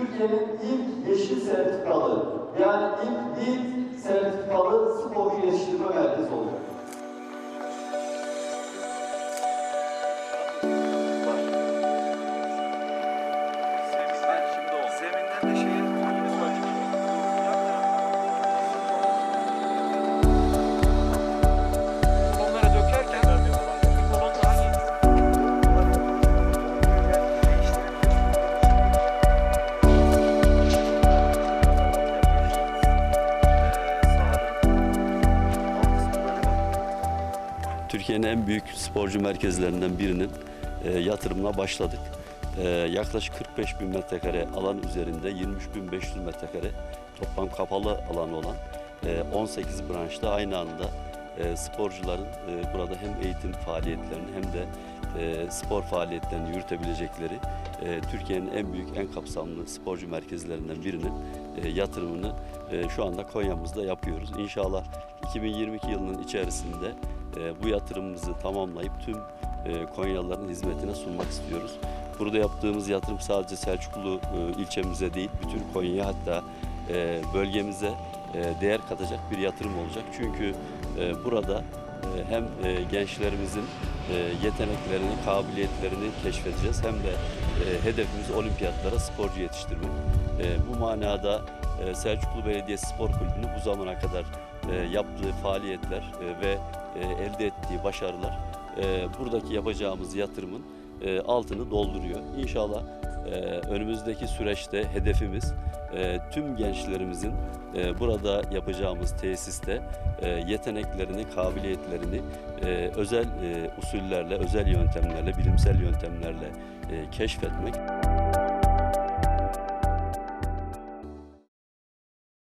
Türkiye'nin ilk yeşil sertifikalı yani ilk LEED Türkiye'nin en büyük sporcu merkezlerinden birinin e, yatırımına başladık. E, yaklaşık 45 bin metrekare alan üzerinde 23 bin 500 metrekare toplam kapalı alanı olan e, 18 branşta aynı anda e, sporcuların e, burada hem eğitim faaliyetlerini hem de e, spor faaliyetlerini yürütebilecekleri e, Türkiye'nin en büyük, en kapsamlı sporcu merkezlerinden birinin e, yatırımını e, şu anda Konya'mızda yapıyoruz. İnşallah 2022 yılının içerisinde bu yatırımımızı tamamlayıp tüm e, Konyalıların hizmetine sunmak istiyoruz. Burada yaptığımız yatırım sadece Selçuklu e, ilçemize değil, bütün Konya'ya hatta e, bölgemize değer katacak bir yatırım olacak. Çünkü burada hem gençlerimizin yeteneklerini, kabiliyetlerini keşfedeceğiz hem de hedefimiz olimpiyatlara sporcu yetiştirmek. Bu manada Selçuklu Belediyesi Spor Kulübü'nün bu zamana kadar yaptığı faaliyetler e, ve e, elde ettiği başarılar e, buradaki yapacağımız yatırımın e, altını dolduruyor. İnşallah e, önümüzdeki süreçte hedefimiz e, tüm gençlerimizin e, burada yapacağımız tesiste e, yeteneklerini, kabiliyetlerini e, özel e, usullerle, özel yöntemlerle, bilimsel yöntemlerle e, keşfetmek.